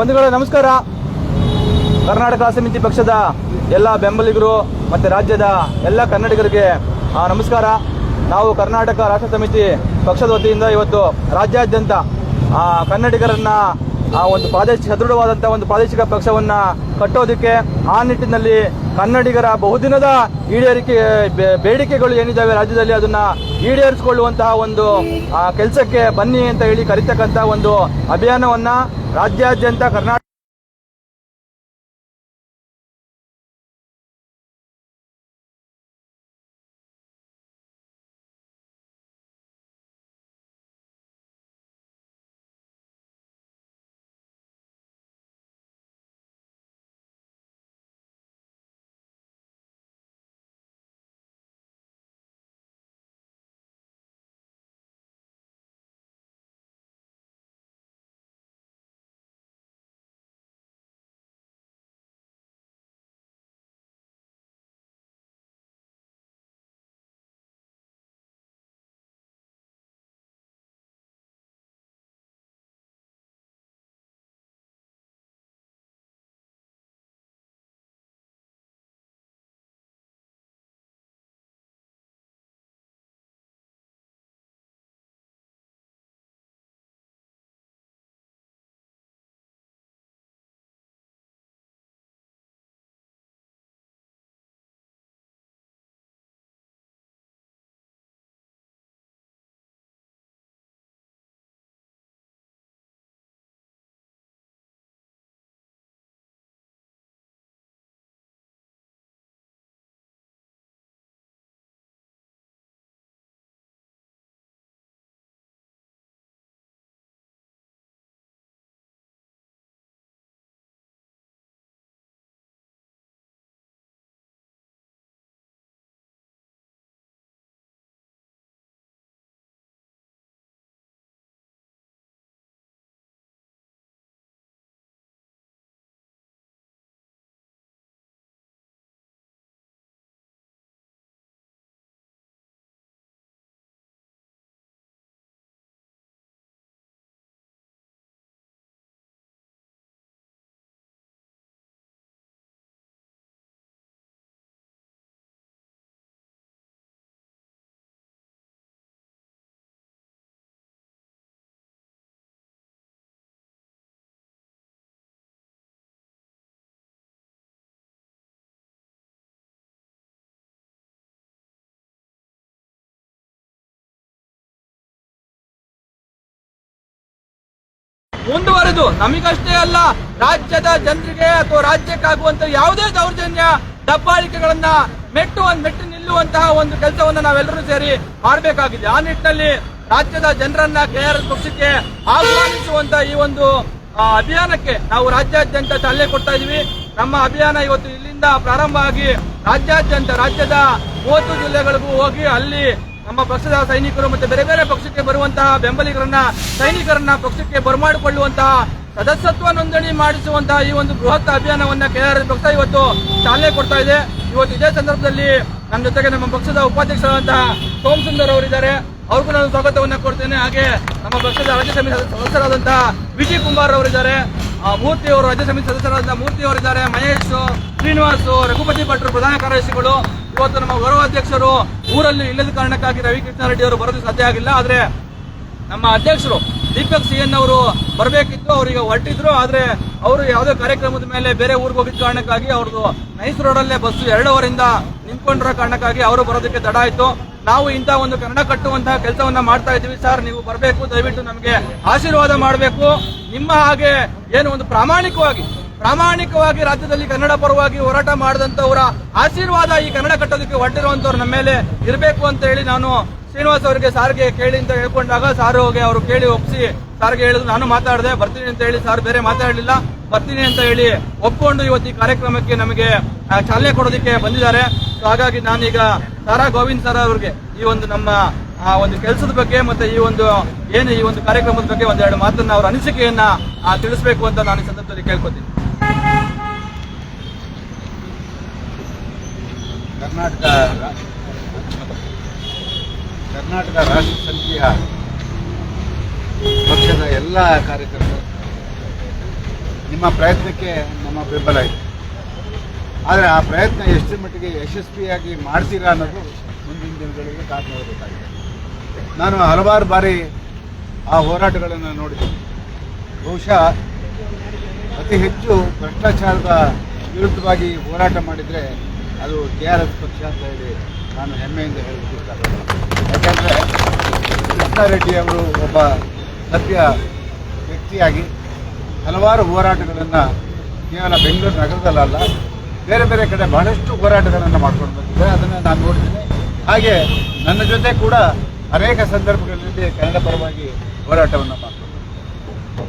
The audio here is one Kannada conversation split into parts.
ಒಂದುಗಳ ನಮಸ್ಕಾರ. ಕರ್ನಾಟಕ ಸಮಿತಿ ಪಕ್ಷದ ಎಲ್ಲ ಬೆಂಬಲಿಗರು ಮತ್ತು ರಾಜ್ಯದ ಎಲ್ಲ ಕನ್ನಡಿಗರಿಗೆ ನಮಸ್ಕಾರ. ನಾವು ಕರ್ನಾಟಕ ರಾಷ್ಟ್ರ ಸಮಿತಿ ಪಕ್ಷದ ವತಿಯಿಂದ ಇವತ್ತು ರಾಜ್ಯಾದ್ಯಂತ ಕನ್ನಡಿಗರನ್ನ ಆ ಒಂದು ಪ್ರಾದೇಶಿಕ ಸದೃಢವಾದಂಥ ಒಂದು ಪ್ರಾದೇಶಿಕ ಪಕ್ಷವನ್ನ ಕಟ್ಟೋದಕ್ಕೆ ಆ ನಿಟ್ಟಿನಲ್ಲಿ ಕನ್ನಡಿಗರ ಬಹುದಿನದ ಈಡೇರಿಕೆ ಬೇಡಿಕೆಗಳು ಏನಿದ್ದಾವೆ ರಾಜ್ಯದಲ್ಲಿ ಅದನ್ನ ಈಡೇರಿಸಿಕೊಳ್ಳುವಂತಹ ಒಂದು ಕೆಲಸಕ್ಕೆ ಬನ್ನಿ ಅಂತ ಹೇಳಿ ಕರಿತಕ್ಕಂಥ ಒಂದು ಅಭಿಯಾನವನ್ನ ರಾಜ್ಯಾದ್ಯಂತ ಕರ್ನಾಟಕ ಮುಂದುವರೆದು ನಮಗಷ್ಟೇ ಅಲ್ಲ, ರಾಜ್ಯದ ಜನರಿಗೆ ಅಥವಾ ರಾಜ್ಯಕ್ಕಾಗುವಂತ ಯಾವುದೇ ದೌರ್ಜನ್ಯ, ದಬ್ಬಾಳಿಕೆಗಳನ್ನ ಮೆಟ್ಟು ಒಂದು ಮೆಟ್ಟು ನಿಲ್ಲುವಂತಹ ಒಂದು ಕೆಲಸವನ್ನ ನಾವೆಲ್ಲರೂ ಸೇರಿ ಮಾಡಬೇಕಾಗಿದೆ. ಆ ನಿಟ್ಟಿನಲ್ಲಿ ರಾಜ್ಯದ ಜನರನ್ನ ಕೆಆರ್ಎಸ್ ಪಕ್ಷಕ್ಕೆ ಆಹ್ವಾನಿಸುವಂತ ಈ ಒಂದು ಅಭಿಯಾನಕ್ಕೆ ನಾವು ರಾಜ್ಯಾದ್ಯಂತ ಚಾಲನೆ ಕೊಡ್ತಾ ಇದೀವಿ. ನಮ್ಮ ಅಭಿಯಾನ ಇವತ್ತು ಇಲ್ಲಿಂದ ಪ್ರಾರಂಭ ಆಗಿ ರಾಜ್ಯಾದ್ಯಂತ, ರಾಜ್ಯದ ಮೂವತ್ತು ಜಿಲ್ಲೆಗಳಿಗೂ ಹೋಗಿ ಅಲ್ಲಿ ನಮ್ಮ ಪಕ್ಷದ ಸೈನಿಕರು ಮತ್ತೆ ಬೇರೆ ಬೇರೆ ಪಕ್ಷಕ್ಕೆ ಬರುವಂತಹ ಬೆಂಬಲಿಗರನ್ನ, ಸೈನಿಕರನ್ನ ಪಕ್ಷಕ್ಕೆ ಬರಮಾಡಿಕೊಳ್ಳುವಂತಹ ಸದಸ್ಯತ್ವ ನೋಂದಣಿ ಮಾಡಿಸುವಂತಹ ಈ ಒಂದು ಬೃಹತ್ ಅಭಿಯಾನವನ್ನ ಕೆಆರ್ಎಸ್ ಪಕ್ಷ ಇವತ್ತು ಚಾಲನೆ ಕೊಡ್ತಾ ಇದೆ. ಇವತ್ತು ಇದೇ ಸಂದರ್ಭದಲ್ಲಿ ನಮ್ಮ ಜೊತೆಗೆ ನಮ್ಮ ಪಕ್ಷದ ಉಪಾಧ್ಯಕ್ಷರಾದಂತಹ ಸೋಮ್ ಸುಂದರ್ ಅವರಿದ್ದಾರೆ. ಅವ್ರಿಗೂ ನಾನು ಸ್ವಾಗತವನ್ನ ಕೊಡ್ತೇನೆ. ಹಾಗೆ ನಮ್ಮ ಪಕ್ಷದ ರಾಜ್ಯ ಸಮಿತಿ ಸದಸ್ಯರಾದಂತಹ ವಿಜಯ್ ಕುಮಾರ್ ಅವರಿದ್ದಾರೆ. ಮೂರ್ತಿ ಅವರು ರಾಜ್ಯ ಸಮಿತಿ ಸದಸ್ಯರಾದಂತಹ ಮೂರ್ತಿ ಅವರಿದ್ದಾರೆ. ಮಹೇಶ್, ಶ್ರೀನಿವಾಸ್, ರಘುಪತಿ ಭಟ್ರು ಪ್ರಧಾನ ಕಾರ್ಯದರ್ಶಿಗಳು. ಇವತ್ತು ನಮ್ಮ ಗೌರವಾಧ್ಯಕ್ಷರು ಊರಲ್ಲಿ ಇಲ್ಲದ ಕಾರಣಕ್ಕಾಗಿ ರವಿ ಕೃಷ್ಣ ರೆಡ್ಡಿ ಅವರು ಬರೋದು ಸಾಧ್ಯ ಆಗಿಲ್ಲ, ಆದರೆ ನಮ್ಮ ಅಧ್ಯಕ್ಷರು ದೀಪಕ್ ಸಿ ಎನ್ ಅವರು ಬರಬೇಕಿತ್ತು, ಅವರಿಗೆ ಹೊರಟಿದ್ರು, ಆದರೆ ಅವರು ಯಾವುದೇ ಕಾರ್ಯಕ್ರಮದ ಮೇಲೆ ಬೇರೆ ಊರಿಗೆ ಹೋಗಿದ್ದ ಕಾರಣಕ್ಕಾಗಿ ಅವ್ರದ್ದು ನೈಸ್ ರೋಡಲ್ಲೇ ಬಸ್ಸು ಎರಡುವರಿಂದ ನಿಂತ್ಕೊಂಡಿರೋ ಕಾರಣಕ್ಕಾಗಿ ಅವರು ಬರೋದಕ್ಕೆ ತಡ ಆಯಿತು. ನಾವು ಇಂಥ ಒಂದು ಕನ್ನಡ ಕಟ್ಟುವಂತಹ ಕೆಲಸವನ್ನ ಮಾಡ್ತಾ ಇದ್ದೀವಿ ಸರ್, ನೀವು ಬರಬೇಕು, ದಯವಿಟ್ಟು ನಮಗೆ ಆಶೀರ್ವಾದ ಮಾಡಬೇಕು. ನಿಮ್ಮ ಹಾಗೆ ಏನು ಒಂದು ಪ್ರಾಮಾಣಿಕವಾಗಿ ಪ್ರಾಮಾಣಿಕವಾಗಿ ರಾಜ್ಯದಲ್ಲಿ ಕನ್ನಡ ಪರವಾಗಿ ಹೋರಾಟ ಮಾಡಿದಂತವರ ಆಶೀರ್ವಾದ ಈ ಕನ್ನಡ ಕಟ್ಟೋದಕ್ಕೆ ಹೊರಟಿರುವಂತವ್ರು ನಮ್ಮ ಮೇಲೆ ಇರಬೇಕು ಅಂತ ಹೇಳಿ ನಾನು ಶ್ರೀನಿವಾಸ್ ಅವರಿಗೆ ಸಾರಿಗೆ ಕೇಳಿ ಅಂತ ಹೇಳ್ಕೊಂಡಾಗ ಸಾರು ಹೋಗಿ ಅವರು ಕೇಳಿ ಒಪ್ಪಿಸಿ ಸಾರಿಗೆ ಹೇಳಿದ್ರು. ನಾನು ಮಾತಾಡಿದೆ, ಬರ್ತೀನಿ ಅಂತ ಹೇಳಿ ಸಾರ್ ಬೇರೆ ಮಾತಾಡಲಿಲ್ಲ. ಬರ್ತೀನಿ ಅಂತ ಹೇಳಿ ಒಪ್ಪಿಕೊಂಡು ಇವತ್ತು ಈ ಕಾರ್ಯಕ್ರಮಕ್ಕೆ ನಮಗೆ ಚಾಲನೆ ಕೊಡೋದಕ್ಕೆ ಬಂದಿದ್ದಾರೆ. ಸೊ ಹಾಗಾಗಿ ನಾನೀಗ ಸಾರಾ ಗೋವಿಂದ್ ಸರ್ ಅವರಿಗೆ ಈ ಒಂದು ನಮ್ಮ, ಆ, ಒಂದು ಕೆಲಸದ ಬಗ್ಗೆ ಮತ್ತೆ ಈ ಒಂದು ಏನು ಈ ಒಂದು ಕಾರ್ಯಕ್ರಮದ ಬಗ್ಗೆ ಒಂದೆರಡು ಮಾತನ್ನ ಅವರ ಅನಿಸಿಕೆಯನ್ನ ತಿಳಿಸಬೇಕು ಅಂತ ನಾನು ಸಂದರ್ಭದಲ್ಲಿ ಕೇಳ್ಕೊತೀನಿ. ಕರ್ನಾಟಕ ಕರ್ನಾಟಕ ರಾಷ್ಟ್ರ ಸಮಿತಿಯ ಪಕ್ಷದ ಎಲ್ಲ ಕಾರ್ಯಕರ್ತರು, ನಿಮ್ಮ ಪ್ರಯತ್ನಕ್ಕೆ ನಮ್ಮ ಬೆಂಬಲ ಇದೆ. ಆದರೆ ಆ ಪ್ರಯತ್ನ ಎಷ್ಟು ಮಟ್ಟಿಗೆ ಯಶಸ್ವಿಯಾಗಿ ಮಾಡ್ತೀರಾ ಅನ್ನೋದು ಮುಂದಿನ ದಿನಗಳಿಗೆ ಕಾದು ನೋಡಬೇಕಾಗಿದೆ. ನಾನು ಹಲವಾರು ಬಾರಿ ಆ ಹೋರಾಟಗಳನ್ನು ನೋಡಿದ್ದೀನಿ. ಬಹುಶಃ ಅತಿ ಹೆಚ್ಚು ಭ್ರಷ್ಟಾಚಾರದ ವಿರುದ್ಧವಾಗಿ ಹೋರಾಟ ಮಾಡಿದರೆ ಅದು ಕೆ ಆರ್ ಎಸ್ ಪಕ್ಷ ಅಂತ ಹೇಳಿ ನಾನು ಹೆಮ್ಮೆಯಿಂದ ಹೇಳಲಿಕ್ಕೆ ಇಷ್ಟಪಡ್ತೀನಿ ಯಾಕಂದರೆ ಕೃಷ್ಣಾರೆಡ್ಡಿ ಅವರು ಒಬ್ಬ ಸತ್ಯ ವ್ಯಕ್ತಿಯಾಗಿ ಹಲವಾರು ಹೋರಾಟಗಳನ್ನು ಕೇವಲ ಬೆಂಗಳೂರು ನಗರದಲ್ಲಲ್ಲ ಬೇರೆ ಬೇರೆ ಕಡೆ ಬಹಳಷ್ಟು ಹೋರಾಟಗಳನ್ನು ಮಾಡ್ಕೊಂಡು ಬಂದಿದ್ದಾರೆ ಅದನ್ನು ನಾನು ನೋಡ್ತೀನಿ ಹಾಗೆ ನನ್ನ ಜೊತೆ ಕೂಡ ಅನೇಕ ಸಂದರ್ಭಗಳಲ್ಲಿ ಕನ್ನಡ ಪರವಾಗಿ ಹೋರಾಟವನ್ನು ಮಾಡ್ಕೊಂಡು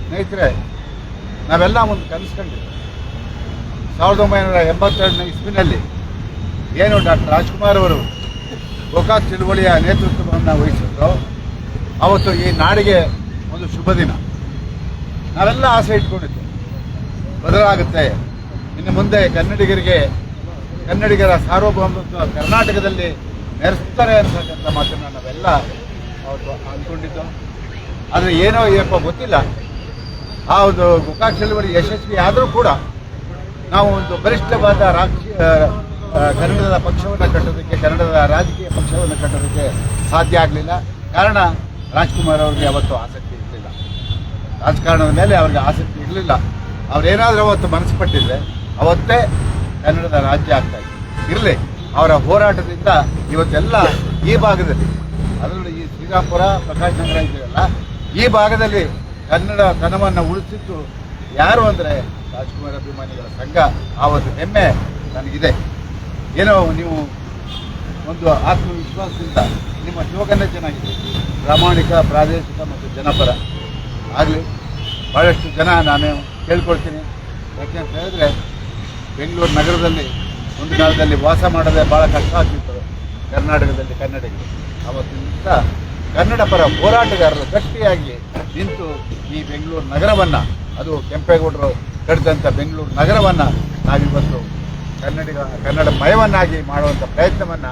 ಸ್ನೇಹಿತರೆ, ನಾವೆಲ್ಲ ಒಂದು ಕನಸ್ಕೊಂಡಿದ್ವಿ ಸಾವಿರದ ಒಂಬೈನೂರ ಎಂಬತ್ತೆರಡನೇ ಇಸ್ವಿನಲ್ಲಿ ಏನು ಡಾಕ್ಟರ್ ರಾಜ್ಕುಮಾರ್ ಅವರು ಗೋಕಾಕ್ ಚಳುವಳಿಯ ನೇತೃತ್ವವನ್ನು ವಹಿಸಿದ್ರು ಅವತ್ತು ಈ ನಾಡಿಗೆ ಒಂದು ಶುಭ ದಿನ. ನಾವೆಲ್ಲ ಆಸೆ ಇಟ್ಕೊಂಡಿದ್ದೆ ಬದಲಾಗುತ್ತೆ. ಇನ್ನು ಮುಂದೆ ಕನ್ನಡಿಗರಿಗೆ ಕನ್ನಡಿಗರ ಸಾರ್ವಭೌಮತ್ವ ಕರ್ನಾಟಕದಲ್ಲಿ ನೆರೆಸ್ತಾರೆ ಅಂತಕ್ಕಂಥ ಮಾತನ್ನು ನಾವೆಲ್ಲ ಅವತ್ತು ಅಂದ್ಕೊಂಡಿದ್ದು. ಆದರೆ ಏನೋ ಏನಪ್ಪ ಗೊತ್ತಿಲ್ಲ. ಆ ಒಂದು ಗೋಕಾಕ್ ಚಳುವಳಿ ಯಶಸ್ವಿ ಆದರೂ ಕೂಡ ನಾವು ಒಂದು ಬಲಿಷ್ಠವಾದ ರಾಜಕೀಯ ಆ, ಕನ್ನಡದ ಪಕ್ಷವನ್ನು ಕಟ್ಟೋದಕ್ಕೆ, ಕನ್ನಡದ ರಾಜಕೀಯ ಪಕ್ಷವನ್ನು ಕಟ್ಟೋದಕ್ಕೆ ಸಾಧ್ಯ ಆಗಲಿಲ್ಲ. ಕಾರಣ, ರಾಜ್ಕುಮಾರ್ ಅವ್ರಿಗೆ ಅವತ್ತು ಆಸಕ್ತಿ ಇರಲಿಲ್ಲ. ರಾಜಕಾರಣದ ಮೇಲೆ ಅವ್ರಿಗೆ ಆಸಕ್ತಿ ಇರಲಿಲ್ಲ. ಅವರೇನಾದರೂ ಅವತ್ತು ಮನಸ್ಸು ಪಟ್ಟಿದ್ರೆ, ಅವತ್ತೇ ಕನ್ನಡದ ರಾಜ್ಯ ಆಗ್ತಾ ಇರಲಿ, ಅವರ ಹೋರಾಟದಿಂದ ಇವತ್ತೆಲ್ಲ ಈ ಭಾಗದಲ್ಲಿ, ಅದರಲ್ಲೂ ಈ ಶ್ರೀರಾಮಪುರ, ಪ್ರಕಾಶ್ ನಗರ ಇದೆಯಲ್ಲ, ಈ ಭಾಗದಲ್ಲಿ ಕನ್ನಡ ತನವನ್ನು ಉಳಿಸಿದ್ದು ಯಾರು ಅಂದರೆ ರಾಜ್ಕುಮಾರ್ ಅಭಿಮಾನಿಗಳ ಸಂಘ. ಆ ಒಂದು ಹೆಮ್ಮೆ ನನಗಿದೆ. ಏನೋ ನೀವು ಒಂದು ಆತ್ಮವಿಶ್ವಾಸದಿಂದ ನಿಮ್ಮ ಯೋಗನೇ ಚೆನ್ನಾಗಿದೆ ಪ್ರಾಮಾಣಿಕ, ಪ್ರಾದೇಶಿಕ ಮತ್ತು ಜನಪರ. ಆಗಲಿ ಭಾಳಷ್ಟು ಜನ ನಾನು ಕೇಳ್ಕೊಳ್ತೀನಿ. ಯಾಕೆಂತ ಹೇಳಿದ್ರೆ, ಬೆಂಗಳೂರು ನಗರದಲ್ಲಿ ಒಂದು ಕಾಲದಲ್ಲಿ ವಾಸ ಮಾಡೋದೇ ಭಾಳ ಕಷ್ಟ ಆಗ್ತಿತ್ತು. ಕರ್ನಾಟಕದಲ್ಲಿ ಕನ್ನಡಿಗರು. ಅವತ್ತಿನಿಂದ ಕನ್ನಡ ಪರ ಹೋರಾಟಗಾರರು ಗಟ್ಟಿಯಾಗಿ ನಿಂತು ಈ ಬೆಂಗಳೂರು ನಗರವನ್ನು, ಅದು ಕೆಂಪೇಗೌಡರು ಕಟ್ಟಿದಂಥ ಬೆಂಗಳೂರು ನಗರವನ್ನು ನಾವಿವತ್ತು ಕನ್ನಡಿಗ ಕನ್ನಡ ಮಯವನ್ನಾಗಿ ಮಾಡುವಂಥ ಪ್ರಯತ್ನವನ್ನು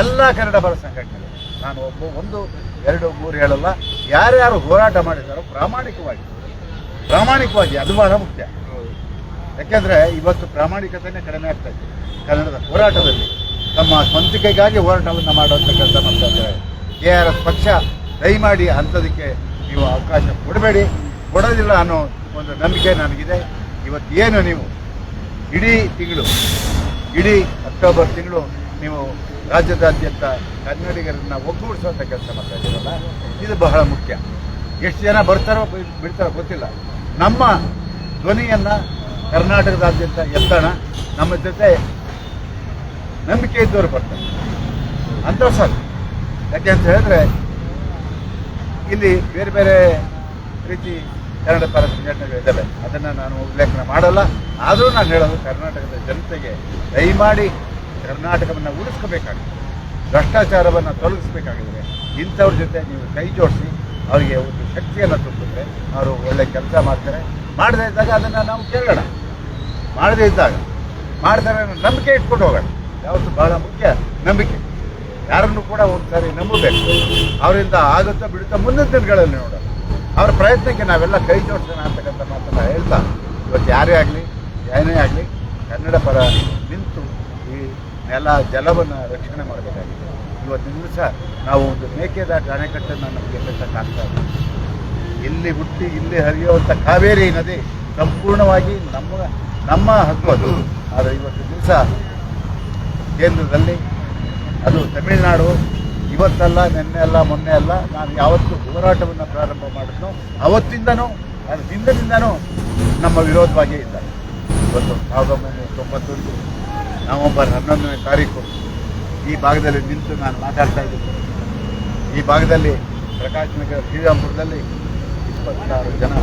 ಎಲ್ಲ ಕನ್ನಡ ಪರ ಸಂಘಟನೆಗಳು. ನಾನು ಒಬ್ಬ, ಒಂದು, ಎರಡು, ಮೂರು ಹೇಳಲ್ಲ. ಯಾರ್ಯಾರು ಹೋರಾಟ ಮಾಡಿದಾರೋ ಪ್ರಾಮಾಣಿಕವಾಗಿ ಪ್ರಾಮಾಣಿಕವಾಗಿ ಅದು ಬಹಳ ಮುಖ್ಯ. ಯಾಕೆಂದರೆ ಇವತ್ತು ಪ್ರಾಮಾಣಿಕತೆನೇ ಕಡಿಮೆ ಆಗ್ತಾ ಇದೆ. ಕನ್ನಡದ ಹೋರಾಟದಲ್ಲಿ ತಮ್ಮ ಸ್ವಂತಿಕೆಗಾಗಿ ಹೋರಾಟವನ್ನು ಮಾಡುವಂಥ ಕೆಲಸ ಮಾಡ್ತಾ ಇದ್ದಾರೆ. ಕೆ ಆರ್ ಎಸ್ ಪಕ್ಷ ದಯಮಾಡಿ ಅಂಥದಕ್ಕೆ ನೀವು ಅವಕಾಶ ಕೊಡಬೇಡಿ. ಕೊಡೋದಿಲ್ಲ ಅನ್ನೋ ಒಂದು ನಂಬಿಕೆ ನನಗಿದೆ. ಇವತ್ತು ಏನು ನೀವು ಇಡೀ ತಿಂಗಳು, ಇಡೀ ಅಕ್ಟೋಬರ್ ತಿಂಗಳು ನೀವು ರಾಜ್ಯದಾದ್ಯಂತ ಕನ್ನಡಿಗರನ್ನ ಒಗ್ಗೂಡಿಸುವಂಥ ಕೆಲಸ ಮಾಡ್ತಾ ಇದ್ದೀರಲ್ಲ, ಇದು ಬಹಳ ಮುಖ್ಯ. ಎಷ್ಟು ಜನ ಬರ್ತಾರೋ ಬಿಡ್ತಾರೋ ಗೊತ್ತಿಲ್ಲ. ನಮ್ಮ ಧ್ವನಿಯನ್ನು ಕರ್ನಾಟಕದಾದ್ಯಂತ ಎತ್ತೋಣ, ನಮ್ಮ ಜೊತೆ ನಂಬಿಕೆ ಇದ್ದವರು ಬರ್ತಾರೆ. ಅಂತ ಸಾಕು. ಯಾಕೆ ಅಂತ ಹೇಳಿದ್ರೆ, ಇಲ್ಲಿ ಬೇರೆ ಬೇರೆ ರೀತಿ ಕನ್ನಡ ಪರ ಸಂಘಟನೆಗಳಿದ್ದಾವೆ ಅದನ್ನು ನಾನು ಉಲ್ಲೇಖನ ಮಾಡಲ್ಲ. ಆದರೂ ನಾನು ಹೇಳೋದು ಕರ್ನಾಟಕದ ಜನತೆಗೆ ದಯಮಾಡಿ ಕರ್ನಾಟಕವನ್ನು ಉಳಿಸ್ಕೋಬೇಕಾಗಿದೆ. ಭ್ರಷ್ಟಾಚಾರವನ್ನು ತೊಲಗಿಸ್ಬೇಕಾಗಿದ್ರೆ ಇಂಥವ್ರ ಜೊತೆ ನೀವು ಕೈ ಜೋಡಿಸಿ ಅವರಿಗೆ ಒಂದು ಶಕ್ತಿಯನ್ನು ತುಂಬಿದ್ರೆ ಅವರು ಒಳ್ಳೆ ಕೆಲಸ ಮಾಡ್ತಾರೆ. ಮಾಡದೇ ಇದ್ದಾಗ ಅದನ್ನು ನಾವು ಕೇಳೋಣ. ಮಾಡದೇ ಇದ್ದಾಗ. ಮಾಡ್ತಾರೆ ನಂಬಿಕೆ ಇಟ್ಕೊಂಡು ಹೋಗೋಣ. ಯಾವತ್ತು ಬಹಳ ಮುಖ್ಯ ನಂಬಿಕೆ. ಯಾರನ್ನು ಕೂಡ ಒಂದು ಸಾರಿ ನಂಬಬೇಕು. ಅವರಿಂದ ಆಗುತ್ತಾ ಬಿಡುತ್ತಾ ಮುಂದಿನ ದಿನಗಳಲ್ಲಿ ನೋಡೋಣ. ಅವರ ಪ್ರಯತ್ನಕ್ಕೆ ನಾವೆಲ್ಲ ಕೈ ಜೋಡಿಸೋಣ ಅಂತಕ್ಕಂಥ ಮಾತನ್ನು ಹೇಳ್ತಾ, ಇವತ್ತು ಯಾರೇ ಆಗಲಿ, ಏನೇ ಆಗಲಿ, ಕನ್ನಡ ಪರ ನಿಂತು ಈ ನೆಲ ಜಲವನ್ನು ರಕ್ಷಣೆ ಮಾಡಬೇಕಾಗಿದೆ. ಇವತ್ತಿನ ದಿವಸ ನಾವು ಒಂದು ಮೇಕೆದಾಟು ಅಣೆಕಟ್ಟನ್ನು ನಮಗೆ ಇಲ್ಲ. ಇಲ್ಲಿ ಹುಟ್ಟಿ ಇಲ್ಲಿ ಹರಿಯುವಂಥ ಕಾವೇರಿ ನದಿ ಸಂಪೂರ್ಣವಾಗಿ ನಮ್ಮ ನಮ್ಮ ಹಕ್ಕು ಅದು. ಆದರೆ ಇವತ್ತು ದಿವಸ ಕೇಂದ್ರದಲ್ಲಿ, ಅದು ತಮಿಳುನಾಡು ಇವತ್ತಲ್ಲ, ನಿನ್ನೆ ಅಲ್ಲ, ಮೊನ್ನೆ ಅಲ್ಲ, ನಾನು ಯಾವತ್ತು ಹೋರಾಟವನ್ನು ಪ್ರಾರಂಭ ಮಾಡಿದ್ನೋ, ಅವತ್ತಿಂದನೂ, ಅದು ಹಿಂದಿನಿಂದನೂ ನಮ್ಮ ವಿರೋಧವಾಗಿಯೇ ಇದ್ದಾರೆ ಇವತ್ತು ಸಾವಿರದ ಒಂಬೈನೂರ ತೊಂಬತ್ತೊಂದು, ನವಂಬರ್ ಹನ್ನೊಂದನೇ ತಾರೀಕು, ಈ ಭಾಗದಲ್ಲಿ ನಿಂತು ನಾನು ಮಾತಾಡ್ತಾ ಇದ್ದೀನಿ. ಈ ಭಾಗದಲ್ಲಿ ಪ್ರಕಾಶ್ ನಗರ ಶ್ರೀರಾಮ್ಪುರದಲ್ಲಿ ಇಪ್ಪತ್ತಾರು ಜನ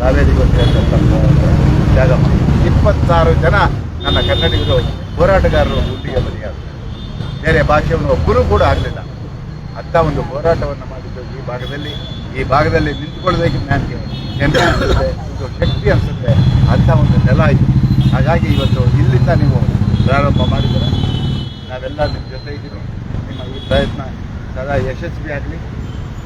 ಕಾವೇರಿಗೆ ಜಾಗ ಇಪ್ಪತ್ತಾರು ಜನ ನನ್ನ ಕನ್ನಡಿಗರು, ಹೋರಾಟಗಾರರು ಗುಂಡಿಗೆ ಬಲಿಯಾದರು ಬೇರೆ ಭಾಷೆಯನ್ನು ಒಬ್ಬರೂ ಕೂಡ ಆಗಲಿಲ್ಲ. ಅಂಥ ಒಂದು ಹೋರಾಟವನ್ನು ಮಾಡಿದ್ದು ಈ ಭಾಗದಲ್ಲಿ. ಈ ಭಾಗದಲ್ಲಿ ನಿಂತುಕೊಳ್ಳಬೇಕು ನನಗೆ ಹೆಮ್ಮೆ ಅನಿಸುತ್ತೆ ಒಂದು ಶಕ್ತಿ ಅನಿಸುತ್ತೆ ಅಂಥ ಒಂದು ನೆಲ ಇದೆ. ಹಾಗಾಗಿ ಇವತ್ತು ಇಲ್ಲಿಂದ ನೀವು ಪ್ರಾರಂಭ ಮಾಡಿದರೆ ನಾವೆಲ್ಲ ನಿಮ್ಮ ಜೊತೆ ಇದ್ದೀವಿ. ನಿಮ್ಮ ಈ ಪ್ರಯತ್ನ ಸದಾ ಯಶಸ್ವಿ ಆಗಲಿ.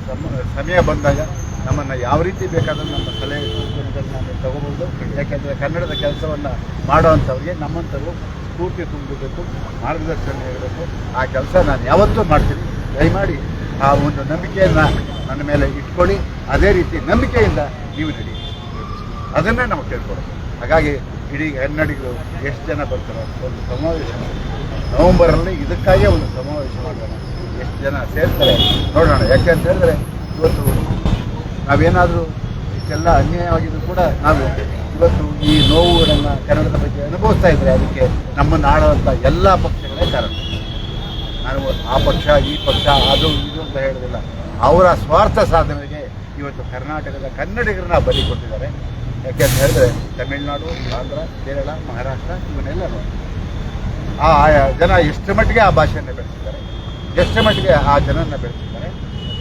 ಸಮ, ಸಮಯ ಬಂದಾಗ ನಮ್ಮನ್ನು ಯಾವ ರೀತಿ ಬೇಕಾದರೂ ನಮ್ಮ ಸಲಹೆ ಸೂಚನೆಗಳನ್ನ ತಗೋಬೋದು. ಯಾಕೆಂದರೆ ಕನ್ನಡದ ಕೆಲಸವನ್ನು ಮಾಡೋವಂಥವ್ರಿಗೆ ನಮ್ಮಂಥವ್ರು ಸ್ಫೂರ್ತಿ ತುಂಬಬೇಕು ಮಾರ್ಗದರ್ಶನ ಇರಬೇಕು. ಆ ಕೆಲಸ ನಾನು ಯಾವತ್ತೂ ಮಾಡ್ತೀನಿ. ದಯಮಾಡಿ ಆ ಒಂದು ನಂಬಿಕೆಯನ್ನು ನನ್ನ ಮೇಲೆ ಇಟ್ಕೊಳ್ಳಿ. ಅದೇ ರೀತಿ ನಂಬಿಕೆಯಿಂದ ನೀವು ನಡಿ. ಅದನ್ನೇ ನಾವು ಕೇಳ್ಕೊಡೋದು ಹಾಗಾಗಿ ಇಡೀ ಕನ್ನಡಿಗರು ಎಷ್ಟು ಜನ ಬರ್ತಾರೋ? ಒಂದು ಸಮಾವೇಶ ನವಂಬರಲ್ಲಿ ಇದಕ್ಕಾಗೇ ಒಂದು ಸಮಾವೇಶ ಮಾಡೋಣ. ಎಷ್ಟು ಜನ ಸೇರ್ತಾರೆ? ನೋಡೋಣ. ಯಾಕೆ ಅಂತ ಹೇಳಿದ್ರೆ ಇವತ್ತು ನಾವೇನಾದರೂ ಇಷ್ಟೆಲ್ಲ ಅನ್ಯಾಯವಾಗಿದ್ರು ಕೂಡ ನಾವು ಇವತ್ತು ಈ ನೋವುಗಳನ್ನು ಕನ್ನಡದ ಬಗ್ಗೆ ಅನುಭವಿಸ್ತಾ ಇದ್ದಾರೆ ಅದಕ್ಕೆ ನಮ್ಮನ್ನು ಆಡುವಂಥ ಎಲ್ಲ ಪಕ್ಷಗಳೇ ಕಾರಣ. ನಾನು ಆ ಪಕ್ಷ, ಈ ಪಕ್ಷ, ಅದು, ಇದು ಅಂತ ಹೇಳೋದಿಲ್ಲ. ಅವರ ಸ್ವಾರ್ಥ ಸಾಧನೆಗೆ ಇವತ್ತು ಕರ್ನಾಟಕದ ಕನ್ನಡಿಗರನ್ನ ಬಲಿ ಕೊಟ್ಟಿದ್ದಾರೆ. ಯಾಕೆ ಅಂತ ಹೇಳಿದ್ರೆ ತಮಿಳುನಾಡು, ಆಂಧ್ರ, ಕೇರಳ, ಮಹಾರಾಷ್ಟ್ರ ಇವನ್ನೆಲ್ಲ ನೋಡ್ತಾರೆ ಆ ಜನ ಎಷ್ಟು ಮಟ್ಟಿಗೆ ಆ ಭಾಷೆಯನ್ನು ಬೆಳೆಸಿದ್ದಾರೆ? ಎಷ್ಟು ಮಟ್ಟಿಗೆ ಆ ಜನನ ಬೆಳೆಸಿದ್ದಾರೆ?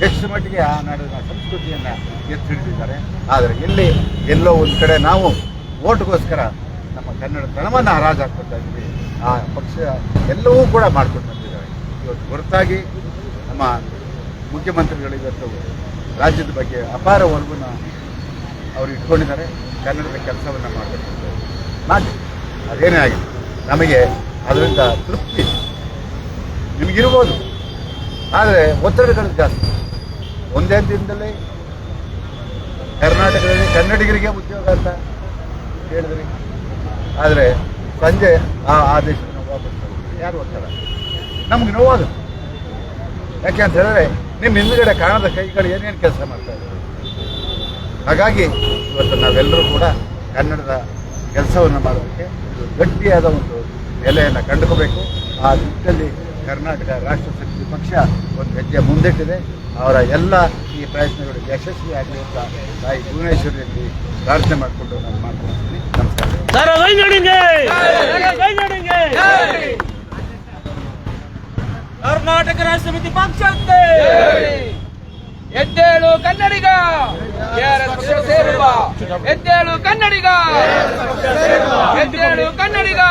ಎಷ್ಟು ಮಟ್ಟಿಗೆ ಆ ನಾಡಿನ ಸಂಸ್ಕೃತಿಯನ್ನು ಎತ್ತಿ ಹಿಡಿದಿದ್ದಾರೆ ಆದರೆ ಇಲ್ಲಿ ಎಲ್ಲೋ ಒಂದು ಕಡೆ ನಾವು ಓಟ್ಗೋಸ್ಕರ ನಮ್ಮ ಕನ್ನಡ ತನವನ್ನು ಹರಾಜಾಕ್ಕೊಳ್ತಾ ಇದ್ವಿ ಆ ಪಕ್ಷ ಎಲ್ಲವೂ ಕೂಡ ಮಾಡ್ಕೊಂಡು ಬಂದಿದ್ದಾರೆ. ಇವತ್ತು ಹೊರತಾಗಿ ನಮ್ಮ ಮುಖ್ಯಮಂತ್ರಿಗಳು ಇವತ್ತು ರಾಜ್ಯದ ಬಗ್ಗೆ ಅಪಾರ ಒಲವನ್ನು ಅವರು ಇಟ್ಕೊಂಡಿದ್ದಾರೆ. ಕನ್ನಡದ ಕೆಲಸವನ್ನು ಮಾಡಬೇಕು ಮಾಡಿ ಅದೇನೇ ಆಗಿದೆ ನಮಗೆ ಅದರಿಂದ ತೃಪ್ತಿ. ನಿಮಗಿರ್ಬೋದು. ಆದರೆ ಒತ್ತಡಗಳು ಜಾಸ್ತಿ. ಒಂದೇ ದಿನದಲ್ಲಿ ಕರ್ನಾಟಕದಲ್ಲಿ ಕನ್ನಡಿಗರಿಗೆ ಉದ್ಯೋಗ ಅಂತ ಹೇಳಿದ್ರಿ. ಆದರೆ ಸಂಜೆ ಆ ಆದೇಶವನ್ನು ವಾಪಸ್ ಯಾರು ಒತ್ತಡ? ನಮ್ಗೆ ನೋವಾಗುತ್ತೆ ಯಾಕೆ ಅಂತ ಹೇಳಿದ್ರೆ ನಿಮ್ಮ ಹಿಂದ್ಗಡೆ ಕಾಣದ ಕೈಗಳು ಏನೇನು ಕೆಲಸ ಮಾಡ್ತಾ ಇದ್ದಾರೆ ಹಾಗಾಗಿ ಇವತ್ತು ನಾವೆಲ್ಲರೂ ಕೂಡ ಕನ್ನಡದ ಕೆಲಸವನ್ನು ಮಾಡೋದಕ್ಕೆ ಗಟ್ಟಿಯಾದ ಒಂದು ನೆಲೆಯನ್ನು ಕಂಡುಕೋಬೇಕು. ಆ ನಿಟ್ಟಿನಲ್ಲಿ ಕರ್ನಾಟಕ ರಾಷ್ಟ್ರ ಪಕ್ಷ ಒಂದು ಹೆಜ್ಜೆ ಮುಂದಿಟ್ಟಿದೆ. ಅವರ ಎಲ್ಲ ಈ ಪ್ರಯತ್ನಗಳು ಯಶಸ್ವಿಯಾಗಲಿ ಅಂತ ತಾಯಿ ಭುವನೇಶ್ವರಿಯಲ್ಲಿ ಪ್ರಾರ್ಥನೆ ಮಾಡಿಕೊಂಡು ನಾನು ಮಾತನಾಡ್ತೀನಿ. ನಮಸ್ಕಾರ. ಕರ್ನಾಟಕ ರಾಷ್ಟ್ರ ಸಮಿತಿ ಪಕ್ಷಕ್ಕೆ ಎದ್ದೇಳು ಕನ್ನಡಿಗ. ಪಕ್ಷ ಸೇರುವ. ಎದ್ದೇಳು ಕನ್ನಡಿಗ. ಎದ್ದೇಳು ಕನ್ನಡಿಗ.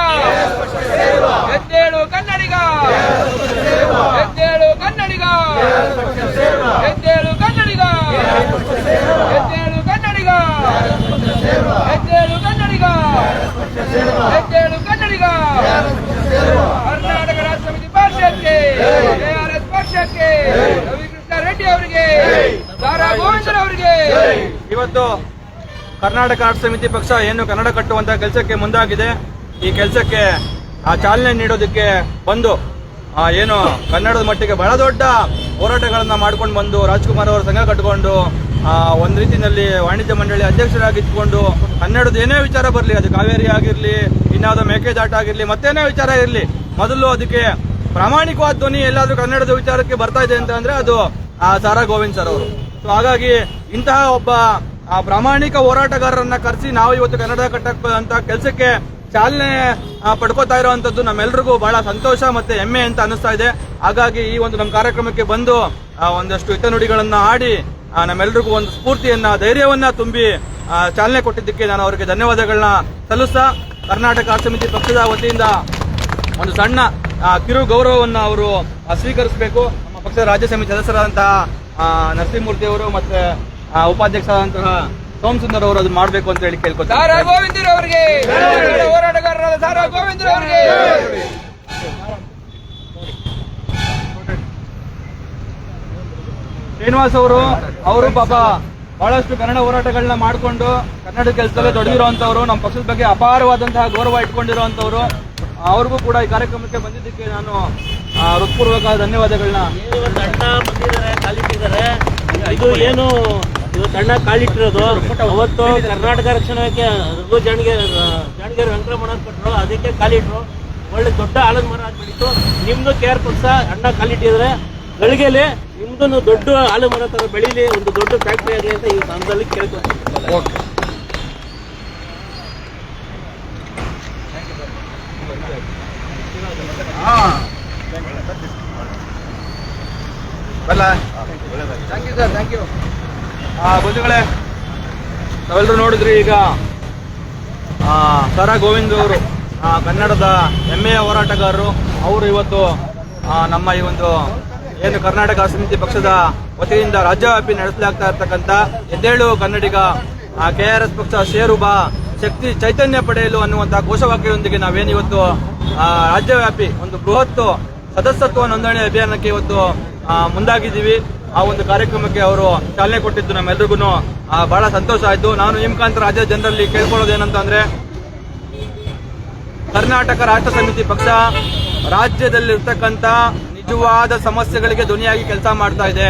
ಎದ್ದೇಳು ಕನ್ನಡಿಗ. ಎದ್ದೇಳು ಕನ್ನಡಿಗ. ಎದ್ದೇಳು ಕನ್ನಡಿಗ. ಎದ್ದೇಳು ಕನ್ನಡಿಗ. ಎದ್ದೇಳು ಕನ್ನಡಿಗ. ಎದ್ದೇಳು ಕನ್ನಡಿಗ. ಕರ್ನಾಟಕ ರಾಷ್ಟ್ರಪತಿ ಸಮಿತಿ ಪಕ್ಷಕ್ಕೆ ಎಆರ್ಎಸ್ ಪಕ್ಷಕ್ಕೆ ಅವರಿಗೆ ಅವರಿಗೆ. ಇವತ್ತು ಕರ್ನಾಟಕ ಆರ್ಟ್ ಸಮಿತಿ ಪಕ್ಷ ಏನು ಕನ್ನಡ ಕಟ್ಟುವಂತ ಕೆಲಸಕ್ಕೆ ಮುಂದಾಗಿದೆ. ಈ ಕೆಲಸಕ್ಕೆ ಆ ಚಾಲನೆ ನೀಡೋದಕ್ಕೆ ಬಂದು ಆ, ಏನು ಕನ್ನಡದ ಮಟ್ಟಿಗೆ ಬಹಳ ದೊಡ್ಡ ಹೋರಾಟಗಳನ್ನ ಮಾಡ್ಕೊಂಡು ಬಂದು ರಾಜ್ಕುಮಾರ್ ಅವರ ಸಂಘ ಕಟ್ಕೊಂಡು ಆ, ಒಂದ್ ರೀತಿಯಲ್ಲಿ ವಾಣಿಜ್ಯ ಮಂಡಳಿ ಅಧ್ಯಕ್ಷರಾಗಿದ್ದುಕೊಂಡು ಕನ್ನಡದ ಏನೇ ವಿಚಾರ ಬರಲಿ ಅದು ಕಾವೇರಿ ಆಗಿರ್ಲಿ ಇನ್ನಾವುದೋ ಮೇಕೆದಾಟ ಆಗಿರ್ಲಿ ಮತ್ತೇನೇ ವಿಚಾರ ಇರಲಿ ಮೊದಲು ಅದಕ್ಕೆ ಪ್ರಾಮಾಣಿಕವಾದ ಧ್ವನಿ ಎಲ್ಲಾದ್ರೂ ಕನ್ನಡದ ವಿಚಾರಕ್ಕೆ ಬರ್ತಾ ಇದೆ ಅಂತ ಅಂದ್ರೆ ಅದು ಸಾರಾ ಗೋವಿಂದ್ ಸರ್ ಅವರು. ಸೊ ಹಾಗಾಗಿ ಇಂತಹ ಒಬ್ಬ, ಆ ಪ್ರಾಮಾಣಿಕ ಹೋರಾಟಗಾರರನ್ನ ಕರೆಸಿ ನಾವು ಇವತ್ತು ಕನ್ನಡ ಕಟ್ಟಕ್ಕೆ ಅಂತ ಕೆಲಸಕ್ಕೆ ಚಾಲನೆ ಪಡ್ಕೋತಾ ಇರುವಂತದ್ದು ನಮ್ಮೆಲ್ರಿಗೂ ಬಹಳ ಸಂತೋಷ ಮತ್ತೆ ಹೆಮ್ಮೆ ಅಂತ ಅನಿಸ್ತಾ ಇದೆ. ಹಾಗಾಗಿ ಈ ಒಂದು ನಮ್ಮ ಕಾರ್ಯಕ್ರಮಕ್ಕೆ ಬಂದು ಒಂದಷ್ಟು ಹಿತನುಡಿಗಳನ್ನ ಆಡಿ ನಮ್ಮೆಲ್ರಿಗೂ ಒಂದು ಸ್ಫೂರ್ತಿಯನ್ನ, ಧೈರ್ಯವನ್ನ ತುಂಬಿ ಚಾಲನೆ ಕೊಟ್ಟಿದ್ದಕ್ಕೆ ನಾನು ಅವರಿಗೆ ಧನ್ಯವಾದಗಳನ್ನ ಸಲ್ಲಿಸ್ತಾ, ಕರ್ನಾಟಕ ಸಮಿತಿ ಪಕ್ಷದ ವತಿಯಿಂದ ಒಂದು ಸಣ್ಣ ಕಿರು ಗೌರವವನ್ನು ಅವರು ಸ್ವೀಕರಿಸಬೇಕು. ಪಕ್ಷದ ರಾಜ್ಯ ಸಮಿತಿ ಸದಸ್ಯರಾದಂತಹ ನರಸಿಂಹಮೂರ್ತಿ ಅವರು ಮತ್ತೆ ಉಪಾಧ್ಯಕ್ಷರಾದಂತಹ ಸೋಮಸುಂದರ್ ಅವರು ಅದು ಮಾಡಬೇಕು ಅಂತ ಹೇಳಿ ಕೇಳ್ಕೊತಾರೆ ಶ್ರೀನಿವಾಸ್ ಅವರು ಅವರು ಪಾಪ ಬಹಳಷ್ಟು ಕನ್ನಡ ಹೋರಾಟಗಳನ್ನ ಮಾಡಿಕೊಂಡು ಕನ್ನಡ ಕೆಲಸದಲ್ಲೇ ತೊಡಗಿರುವಂತವ್ರು ನಮ್ಮ ಪಕ್ಷದ ಬಗ್ಗೆ ಅಪಾರವಾದಂತಹ ಗೌರವ ಇಟ್ಕೊಂಡಿರುವಂತವ್ರು. ಅವ್ರಿಗೂ ಕೂಡ ಈ ಕಾರ್ಯಕ್ರಮಕ್ಕೆ ಬಂದಿದ್ದಕ್ಕೆ ನಾನು ಹೃತ್ಪೂರ್ವಕ ಧನ್ಯವಾದಗಳನ್ನ. ಅಣ್ಣ ಬಂದಿದ್ದಾರೆ ಕಾಲಿಟ್ಟಿದ್ದಾರೆ. ಇದು ಏನು ಇವತ್ತು ಅಣ್ಣ ಕಾಲಿಟ್ಟಿರೋದು? ಅವತ್ತು ಕರ್ನಾಟಕ ರಕ್ಷಣೆಗೆ ರಘು ಜಾಣಗೆ ಜಾಣಗೆರೆ ವೆಂಕಟರಮಣ ಕೊಟ್ಟರು ಅದಕ್ಕೆ ಕಾಲಿಟ್ರು. ಒಳ್ಳೆ ದೊಡ್ಡ ಆಲದ ಮರ ಆಗ್ಬಿಟ್ಟಿತ್ತು. ನಿಮ್ದು ಕೇರ್ ಆರ್ ಪಕ್ಷ ಅಣ್ಣ ಕಾಲಿಟ್ಟಿದ್ರೆ ಗಳಿಗೆಲಿ ನಿಮ್ದು ದೊಡ್ಡ ಆಲದ ಮರ ತರ ಬೆಳೀಲಿ ಒಂದು ದೊಡ್ಡ ಫ್ಯಾಕ್ಟ್ರಿ ಆಗಲಿ ಅಂತ ಈ ಸಂದರ್ಭದಲ್ಲಿ ಕೇಳ್ಕೊಂಡು ಓಕೆ. ಬಲ್ಲ ಥ್ಯಾಂಕ್ ಯು ಥ್ಯಾಂಕ್ ಯು ಬಂಧುಗಳೇ ನಾವೆಲ್ಲರೂ ನೋಡಿದ್ರಿ ಈಗ ಸರ ಗೋವಿಂದ್ ಅವರು ಕನ್ನಡದ ಹೆಮ್ಮೆಯ ಹೋರಾಟಗಾರರು. ಅವರು ಇವತ್ತು ನಮ್ಮ ಈ ಒಂದು ಏನು ಕರ್ನಾಟಕ ಸಮಿತಿ ಪಕ್ಷದ ವತಿಯಿಂದ ರಾಜ್ಯವ್ಯಾಪಿ ನಡೆಸಲಾಗ್ತಾ ಇರ್ತಕ್ಕಂಥ ಎದ್ದೇಳು ಕನ್ನಡಿಗ ಕೆ ಆರ್ ಎಸ್ ಪಕ್ಷ ಶೇರು ಬಾ ಶಕ್ತಿ ಚೈತನ್ಯ ಪಡೆಯಲು ಅನ್ನುವಂಥ ಘೋಷವಾಕ್ಯದೊಂದಿಗೆ ನಾವೇನಿವತ್ತು ರಾಜ್ಯವ್ಯಾಪಿ ಒಂದು ಬೃಹತ್ ಸದಸ್ಯತ್ವ ನೋಂದಣಿ ಅಭಿಯಾನಕ್ಕೆ ಇವತ್ತು ಮುಂದಾಗಿದ್ದೀವಿ. ಆ ಒಂದು ಕಾರ್ಯಕ್ರಮಕ್ಕೆ ಅವರು ಚಾಲನೆ ಕೊಟ್ಟಿದ್ದು ನಮ್ಮೆಲ್ರಿಗೂ ಬಹಳ ಸಂತೋಷ ಆಯ್ತು. ನಾನು ಈ ರಾಜ ಜನರಲ್ಲಿ ಕೇಳ್ಕೊಳ್ಳೋದು ಏನಂತಂದ್ರೆ, ಕರ್ನಾಟಕ ರಾಷ್ಟ್ರ ಸಮಿತಿ ಪಕ್ಷ ರಾಜ್ಯದಲ್ಲಿರ್ತಕ್ಕಂಥ ನಿಜವಾದ ಸಮಸ್ಯೆಗಳಿಗೆ ಧ್ವನಿಯಾಗಿ ಕೆಲಸ ಮಾಡ್ತಾ ಇದೆ.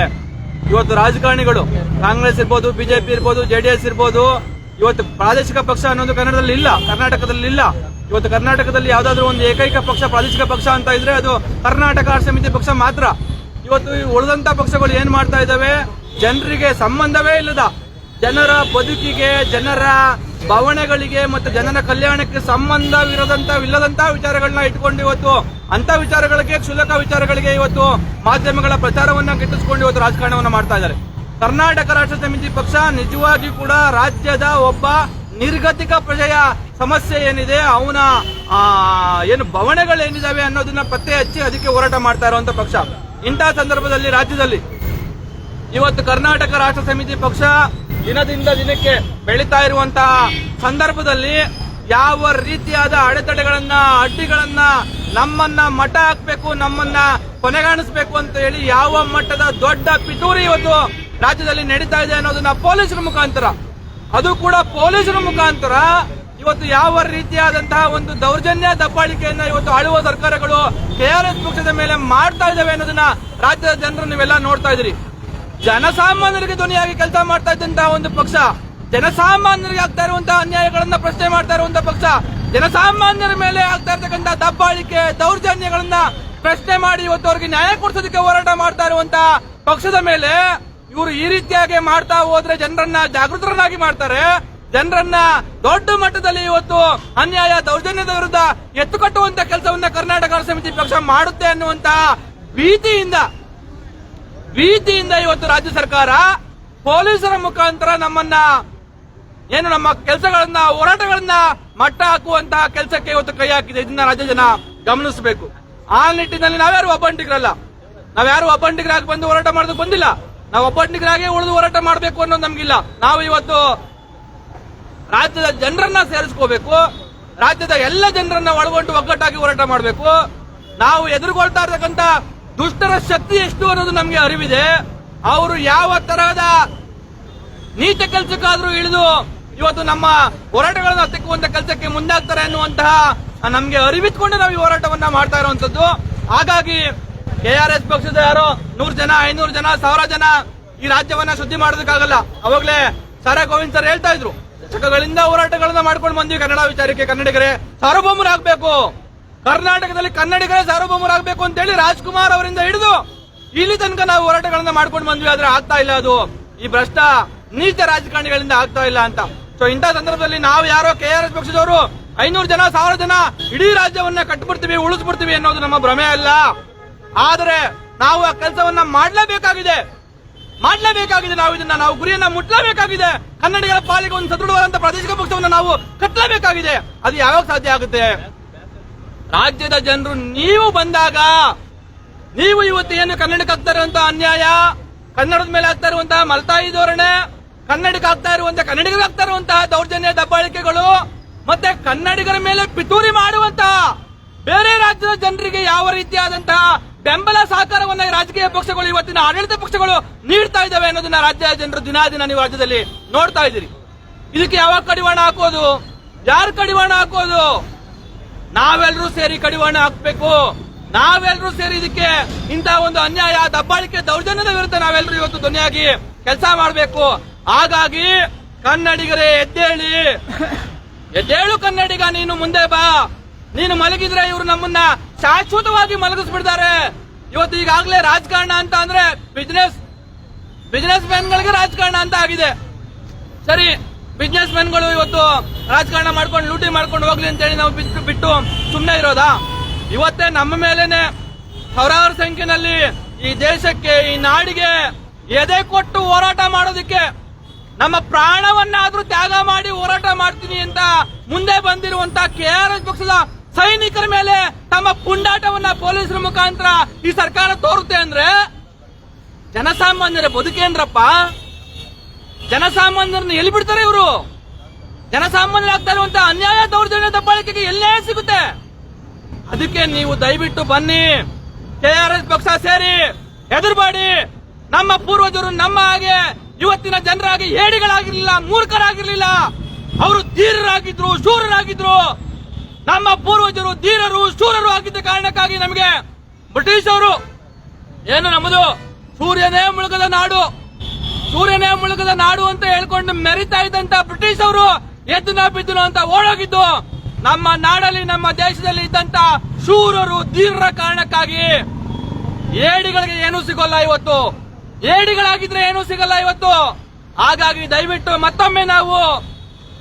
ಇವತ್ತು ರಾಜಕಾರಣಿಗಳು, ಕಾಂಗ್ರೆಸ್ ಇರ್ಬೋದು, ಬಿಜೆಪಿ ಇರ್ಬೋದು, ಜೆಡಿಎಸ್ ಇರ್ಬೋದು, ಇವತ್ತು ಪ್ರಾದೇಶಿಕ ಪಕ್ಷ ಅನ್ನೋದು ಕನ್ನಡದಲ್ಲಿ ಇಲ್ಲ, ಕರ್ನಾಟಕದಲ್ಲಿ ಇಲ್ಲ. ಇವತ್ತು ಕರ್ನಾಟಕದಲ್ಲಿ ಯಾವ್ದಾದ್ರು ಒಂದು ಏಕೈಕ ಪಕ್ಷ, ಪ್ರಾದೇಶಿಕ ಪಕ್ಷ ಅಂತ ಇದ್ರೆ ಅದು ಕರ್ನಾಟಕ ರಾಷ್ಟ್ರ ಸಮಿತಿ ಪಕ್ಷ ಮಾತ್ರ. ಇವತ್ತು ಉಳಿದಂತ ಪಕ್ಷಗಳು ಏನ್ ಮಾಡ್ತಾ ಇದಾವೆ ಜನರಿಗೆ ಸಂಬಂಧವೇ ಇಲ್ಲದ ಜನರ ಬದುಕಿಗೆ, ಜನರ ಭಾವನೆಗಳಿಗೆ ಮತ್ತು ಜನರ ಕಲ್ಯಾಣಕ್ಕೆ ಸಂಬಂಧವಿರದಂತ, ಇಲ್ಲದಂತ ವಿಚಾರಗಳನ್ನ ಇಟ್ಕೊಂಡು ಇವತ್ತು ಅಂತ ವಿಚಾರಗಳಿಗೆ, ಕ್ಷುಲ್ಲಕ ವಿಚಾರಗಳಿಗೆ ಇವತ್ತು ಮಾಧ್ಯಮಗಳ ಪ್ರಚಾರವನ್ನ ಗಿಟ್ಟಿಸಿಕೊಂಡು ಇವತ್ತು ರಾಜಕಾರಣವನ್ನ ಮಾಡ್ತಾ ಇದ್ದಾರೆ. ಕರ್ನಾಟಕ ರಾಷ್ಟ್ರ ಸಮಿತಿ ಪಕ್ಷ ನಿಜವಾಗಿ ಕೂಡ ರಾಜ್ಯದ ಒಬ್ಬ ನಿರ್ಗತಿಕ ಪ್ರಜೆಯ ಸಮಸ್ಯೆ ಏನಿದೆ, ಅವನ ಏನು ಏನು ಭವನೆಗಳೇನಿದಾವೆ ಅನ್ನೋದನ್ನ ಪತ್ತೆ ಹಚ್ಚಿ ಅದಕ್ಕೆ ಹೋರಾಟ ಮಾಡ್ತಾ ಇರುವಂತ ಪಕ್ಷ. ಇಂತಹ ಸಂದರ್ಭದಲ್ಲಿ ರಾಜ್ಯದಲ್ಲಿ ಇವತ್ತು ಕರ್ನಾಟಕ ರಾಷ್ಟ್ರ ಸಮಿತಿ ಪಕ್ಷ ದಿನದಿಂದ ದಿನಕ್ಕೆ ಬೆಳೀತಾ ಇರುವಂತಹ ಸಂದರ್ಭದಲ್ಲಿ ಯಾವ ರೀತಿಯಾದ ಅಡೆತಡೆಗಳನ್ನ, ಅಡ್ಡಿಗಳನ್ನ ನಮ್ಮನ್ನ ಮಠ ಹಾಕ್ಬೇಕು, ನಮ್ಮನ್ನ ಕೊನೆಗಾಣಿಸ್ಬೇಕು ಅಂತ ಹೇಳಿ ಯಾವ ಮಟ್ಟದ ದೊಡ್ಡ ಪಿತೂರಿ ಇವತ್ತು ರಾಜ್ಯದಲ್ಲಿ ನಡೀತಾ ಇದೆ ಅನ್ನೋದನ್ನ ಪೊಲೀಸರ ಮುಖಾಂತರ. ಅದು ಕೂಡ ಪೊಲೀಸರ ಮುಖಾಂತರ ಇವತ್ತು ಯಾವ ರೀತಿಯಾದಂತಹ ಒಂದು ದೌರ್ಜನ್ಯ ದಬ್ಬಾಳಿಕೆಯನ್ನ ಇವತ್ತು ಆಳುವ ಸರ್ಕಾರಗಳು ಕೆಆರ್ಎಸ್ ಪಕ್ಷದ ಮೇಲೆ ಮಾಡ್ತಾ ಇದ್ದಾವೆ ಅನ್ನೋದನ್ನ ರಾಜ್ಯದ ಜನರು ನೀವೆಲ್ಲ ನೋಡ್ತಾ ಇದ್ದೀರಿ. ಜನಸಾಮಾನ್ಯರಿಗೆ ಧ್ವನಿಯಾಗಿ ಕೆಲಸ ಮಾಡ್ತಾ ಇದ್ದಂತಹ ಒಂದು ಪಕ್ಷ, ಜನಸಾಮಾನ್ಯರಿಗೆ ಆಗ್ತಾ ಇರುವಂತಹ ಅನ್ಯಾಯಗಳನ್ನ ಪ್ರಶ್ನೆ ಮಾಡ್ತಾ ಇರುವಂತಹ ಪಕ್ಷ, ಜನಸಾಮಾನ್ಯರ ಮೇಲೆ ಆಗ್ತಾ ಇರ್ತಕ್ಕಂಥ ದಬ್ಬಾಳಿಕೆ, ದೌರ್ಜನ್ಯಗಳನ್ನ ಪ್ರಶ್ನೆ ಮಾಡಿ ಇವತ್ತು ಅವರಿಗೆ ನ್ಯಾಯ ಕೊಡಿಸೋದಕ್ಕೆ ಹೋರಾಟ ಮಾಡ್ತಾ ಇರುವಂತಹ ಪಕ್ಷದ ಮೇಲೆ ಇವರು ಈ ರೀತಿಯಾಗಿ ಮಾಡ್ತಾ ಹೋದ್ರೆ ಜನರನ್ನ ಜಾಗೃತರನ್ನಾಗಿ ಮಾಡ್ತಾರೆ. ಜನರನ್ನ ದೊಡ್ಡ ಮಟ್ಟದಲ್ಲಿ ಇವತ್ತು ಅನ್ಯಾಯ ದೌರ್ಜನ್ಯದ ವಿರುದ್ಧ ಎತ್ತುಕಟ್ಟುವಂತ ಕೆಲಸವನ್ನ ಕರ್ನಾಟಕ ಸಮಿತಿ ಪಕ್ಷ ಮಾಡುತ್ತೆ ಅನ್ನುವಂತಹ ಭೀತಿಯಿಂದ ಭೀತಿಯಿಂದ ಇವತ್ತು ರಾಜ್ಯ ಸರ್ಕಾರ ಪೊಲೀಸರ ಮುಖಾಂತರ ನಮ್ಮನ್ನ ಏನು ನಮ್ಮ ಕೆಲಸಗಳನ್ನ, ಹೋರಾಟಗಳನ್ನ ಮಟ್ಟ ಹಾಕುವಂತಹ ಕೆಲಸಕ್ಕೆ ಇವತ್ತು ಕೈ ಹಾಕಿದೆ. ಇದನ್ನ ರಾಜ್ಯ ಜನ ಗಮನಿಸಬೇಕು. ಆ ನಿಟ್ಟಿನಲ್ಲಿ ನಾವ್ಯಾರು ಒಬ್ಬಂಟಿಗರಲ್ಲ. ನಾವ್ಯಾರು ಒಬ್ಬಂಟಿಗರಾಗಿ ಬಂದು ಹೋರಾಟ ಮಾಡೋದಕ್ಕೆ ಬಂದಿಲ್ಲ. ನಾವು ಒಬ್ಬಂಟಿಗರಾಗಿ ಉಳಿದು ಹೋರಾಟ ಮಾಡಬೇಕು ಅನ್ನೋದು ನಮ್ಗಿಲ್ಲ. ನಾವು ಇವತ್ತು ರಾಜ್ಯದ ಜನರನ್ನ ಸೇರಿಸ್ಕೋಬೇಕು, ರಾಜ್ಯದ ಎಲ್ಲ ಜನರನ್ನ ಒಳಗೊಂಡು ಒಗ್ಗಟ್ಟಾಗಿ ಹೋರಾಟ ಮಾಡಬೇಕು. ನಾವು ಎದುರುಗೊಳ್ತಾ ಇರತಕ್ಕಂತ ದುಷ್ಟರ ಶಕ್ತಿ ಎಷ್ಟು ಅನ್ನೋದು ನಮಗೆ ಅರಿವಿದೆ. ಅವರು ಯಾವ ತರಹದ ನೀಚ ಕೆಲಸಕ್ಕಾದ್ರೂ ಇಳಿದು ಇವತ್ತು ನಮ್ಮ ಹೋರಾಟಗಳನ್ನು ಹತ್ತಿಕ್ಕುವಂತ ಕೆಲಸಕ್ಕೆ ಮುಂದಾಗ್ತಾರೆ ಅನ್ನುವಂತಹ ನಮ್ಗೆ ಅರಿವಿತ್ಕೊಂಡು ನಾವು ಈ ಹೋರಾಟವನ್ನ ಮಾಡ್ತಾ ಇರುವಂತದ್ದು ಹಾಗಾಗಿ ಕೆಆರ್ಎಸ್ ಪಕ್ಷದ ಯಾರು ನೂರು ಜನ, ಐನೂರು ಜನ, ಸಾವಿರ ಜನ ಈ ರಾಜ್ಯವನ್ನ ಸುದ್ದಿ ಮಾಡೋದಕ್ಕಾಗಲ್ಲ. ಅವಾಗಲೇ ಸಾರಾ ಗೋವಿಂದ್ ಸರ್ ಹೇಳ್ತಾ ಇದ್ರು ದಶಕಗಳಿಂದ ಹೋರಾಟಗಳನ್ನ ಮಾಡ್ಕೊಂಡು ಬಂದ್ವಿ ಕನ್ನಡ ವಿಚಾರಕ್ಕೆ ಕನ್ನಡಿಗರೇ. ಸಾರ್ವಭೌಮರಾಗಬೇಕು. ಕರ್ನಾಟಕದಲ್ಲಿ ಕನ್ನಡಿಗರೇ ಸಾರ್ವಭೌಮರಾಗಬೇಕು ಅಂತ ಹೇಳಿ ರಾಜ್ಕುಮಾರ್ ಅವರಿಂದ ಹಿಡಿದು ಇಲ್ಲಿ ತನಕ ನಾವು ಹೋರಾಟಗಳನ್ನ ಮಾಡ್ಕೊಂಡು ಬಂದ್ವಿ, ಆದ್ರೆ ಆಗ್ತಾ ಇಲ್ಲ ಅದು. ಈ ಭ್ರಷ್ಟ, ನೀಚ ರಾಜಕಾರಣಿಗಳಿಂದ ಆಗ್ತಾ ಇಲ್ಲ ಅಂತ. ಸೊ ಇಂಥ ಸಂದರ್ಭದಲ್ಲಿ ನಾವು ಯಾರೋ ಕೆ ಆರ್ ಎಸ್ ಪಕ್ಷದವರು, ಐನೂರು ಜನ, ಸಾವಿರ ಜನ ಇಡೀ ರಾಜ್ಯವನ್ನ ಕಟ್ಬಿಡ್ತೀವಿ, ಉಳಿಸ್ಬಿಡ್ತೀವಿ ಅನ್ನೋದು ನಮ್ಮ ಭ್ರಮೆ ಅಲ್ಲ. ಆದರೆ ನಾವು ಆ ಕೆಲಸವನ್ನ ಮಾಡ್ಲೇಬೇಕಾಗಿದೆ. ಮಾಡ್ಲೇಬೇಕಾಗಿದೆ ನಾವು ಇದನ್ನ. ನಾವು ಗುರಿಯನ್ನ ಮುಟ್ಟಲೇಬೇಕಾಗಿದೆ ಕನ್ನಡಿಗರ ಪಾಲಿಗೆ ಒಂದು ಸದೃಢವಾದಂತ ಪ್ರಾದೇಶಿಕ ಪಕ್ಷವನ್ನು ನಾವು ಕಟ್ಟಲೇಬೇಕಾಗಿದೆ. ಅದು ಯಾವಾಗ ಸಾಧ್ಯ ಆಗುತ್ತೆ? ರಾಜ್ಯದ ಜನರು ನೀವು ಬಂದಾಗ ನೀವು ಇವತ್ತು ಏನು ಕನ್ನಡಕ್ಕೆ ಆಗ್ತಾ ಇರುವಂತಹ ಅನ್ಯಾಯ, ಕನ್ನಡದ ಮೇಲೆ ಆಗ್ತಾ ಇರುವಂತಹ ಮಲ್ತಾಯಿ ಧೋರಣೆ, ಕನ್ನಡಕ್ಕೆ ಆಗ್ತಾ ಇರುವಂತಹ ಕನ್ನಡಿಗರಿಗೆ ಆಗ್ತಾ ಇರುವಂತಹ ದೌರ್ಜನ್ಯ ದಬ್ಬಾಳಿಕೆಗಳು, ಮತ್ತೆ ಕನ್ನಡಿಗರ ಮೇಲೆ ಪಿತೂರಿ ಮಾಡುವಂತಹ ಬೇರೆ ರಾಜ್ಯದ ಜನರಿಗೆ ಯಾವ ರೀತಿಯಾದಂತಹ ಬೆಂಬಲ ಸಹಕಾರವನ್ನ ರಾಜಕೀಯ ಪಕ್ಷಗಳು ಇವತ್ತಿನ ಆಡಳಿತ ಪಕ್ಷಗಳು ನೀಡ್ತಾ ಇದ್ದಾವೆ ಅನ್ನೋದನ್ನ ರಾಜ್ಯ ಜನರು ದಿನ ದಿನ ನೀವು ರಾಜ್ಯದಲ್ಲಿ ನೋಡ್ತಾ ಇದ್ದೀರಿ. ಇದಕ್ಕೆ ಯಾವಾಗ ಕಡಿವಾಣ ಹಾಕೋದು? ಯಾರು ಕಡಿವಾಣ ಹಾಕೋದು? ನಾವೆಲ್ಲರೂ ಸೇರಿ ಕಡಿವಾಣ ಹಾಕ್ಬೇಕು. ನಾವೆಲ್ಲರೂ ಸೇರಿ ಇದಕ್ಕೆ ಇಂತಹ ಒಂದು ಅನ್ಯಾಯ, ದಬ್ಬಾಳಿಕೆ, ದೌರ್ಜನ್ಯದ ವಿರುದ್ಧ ನಾವೆಲ್ಲರೂ ಇವತ್ತು ಧ್ವನಿಯಾಗಿ ಕೆಲಸ ಮಾಡಬೇಕು. ಹಾಗಾಗಿ ಕನ್ನಡಿಗರೇ, ಎದ್ದೇಳಿ. ಎದ್ದೇಳು ಕನ್ನಡಿಗ, ನೀನು ಮುಂದೆ ಬಾ. ನೀನು ಮಲಗಿದ್ರೆ ಇವರು ನಮ್ಮನ್ನ ಶಾಶ್ವತವಾಗಿ ಮಲಗಿಸ್ಬಿಡ್ತಾರೆ. ಇವತ್ತು ಈಗಾಗಲೇ ರಾಜಕಾರಣ ಅಂತ ಅಂದ್ರೆ ಬಿಸ್ನೆಸ್ ಬಿಸ್ನೆಸ್ ಮ್ಯಾನ್ಗಳಿಗೆ ರಾಜಕಾರಣ ಅಂತ ಆಗಿದೆ. ಸರಿ ಬಿಸ್ನೆಸ್ ಮ್ಯಾನ್ಗಳು ಇವತ್ತು ರಾಜಕಾರಣ ಮಾಡ್ಕೊಂಡು, ಲೂಟಿ ಮಾಡ್ಕೊಂಡು ಹೋಗ್ಲಿ ಅಂತ ಹೇಳಿ ನಾವು ಬಿಟ್ಟು ಬಿಟ್ಟು ಸುಮ್ಮನೆ ಇರೋದಾ? ಇವತ್ತೇ ನಮ್ಮ ಮೇಲೇನೆ ಸಾವಿರಾರು ಸಂಖ್ಯೆನಲ್ಲಿ ಈ ದೇಶಕ್ಕೆ, ಈ ನಾಡಿಗೆ ಎದೆ ಕೊಟ್ಟು ಹೋರಾಟ ಮಾಡೋದಕ್ಕೆ ನಮ್ಮ ಪ್ರಾಣವನ್ನಾದ್ರೂ ತ್ಯಾಗ ಮಾಡಿ ಹೋರಾಟ ಮಾಡ್ತೀನಿ ಅಂತ ಮುಂದೆ ಬಂದಿರುವಂತ ಕೆ ಆರ್ ಎಸ್ ಪಕ್ಷದ ಸೈನಿಕರ ಮೇಲೆ ತಮ್ಮ ಪುಂಡಾಟವನ್ನ ಪೊಲೀಸರ ಮುಖಾಂತರ ಈ ಸರ್ಕಾರ ತೋರುತ್ತೆ ಅಂದ್ರೆ ಜನಸಾಮಾನ್ಯರ ಬದುಕೇಂದ್ರಪ್ಪ ಜನಸಾಮಾನ್ಯರನ್ನ ಎಲ್ಲಿ ಬಿಡ್ತಾರೆ ಇವರು? ಜನಸಾಮಾನ್ಯರಾಗ್ತಾ ಇರುವಂತ ಅನ್ಯಾಯ ದೌರ್ಜನ್ಯ ದಬ್ಬಾಳಿಕೆಗೆ ಎಲ್ಲೇ ಸಿಗುತ್ತೆ? ಅದಕ್ಕೆ ನೀವು ದಯವಿಟ್ಟು ಬನ್ನಿ. ಆರ್ ಎಸ್ ಪಕ್ಷ ಸೇರಿ ಎದುರುಬಾಡಿ ನಮ್ಮ ಪೂರ್ವಜರು ನಮ್ಮ ಹಾಗೆ ಇವತ್ತಿನ ಜನರಾಗಿ ಹೇಡಿಗಳಾಗಿರ್ಲಿಲ್ಲ ಮೂರ್ಖರಾಗಿರ್ಲಿಲ್ಲ. ಅವರು ಧೀರರಾಗಿದ್ರು, ಶೂರರಾಗಿದ್ರು. ನಮ್ಮ ಪೂರ್ವಜರು ಧೀರರು ಶೂರರು ಆಗಿದ್ದ ಕಾರಣಕ್ಕಾಗಿ ನಮಗೆ ಬ್ರಿಟಿಷರು ಏನು ನಮ್ಮದು ಸೂರ್ಯನೇ ಮುಳುಗದ ನಾಡು, ಸೂರ್ಯನೇ ಮುಳುಗದ ನಾಡು ಅಂತ ಹೇಳ್ಕೊಂಡು ಮೆರಿತಾ ಇದ್ದಂತ ಬ್ರಿಟಿಷ್ ಅವರು ಎದ್ದು ಬಿದ್ದು ಅಂತ ಓಡೋಗಿದ್ದು ನಮ್ಮ ನಾಡಲ್ಲಿ, ನಮ್ಮ ದೇಶದಲ್ಲಿ ಇದ್ದಂತ ಶೂರರು ಧೀರರ ಕಾರಣಕ್ಕಾಗಿ ಏಡಿಗಳಿಗೆ ಏನೂ ಸಿಗೋಲ್ಲ ಇವತ್ತು. ಏಡಿಗಳಾಗಿದ್ರೆ ಏನೂ ಸಿಗಲ್ಲ ಇವತ್ತು. ಹಾಗಾಗಿ ದಯವಿಟ್ಟು ಮತ್ತೊಮ್ಮೆ ನಾವು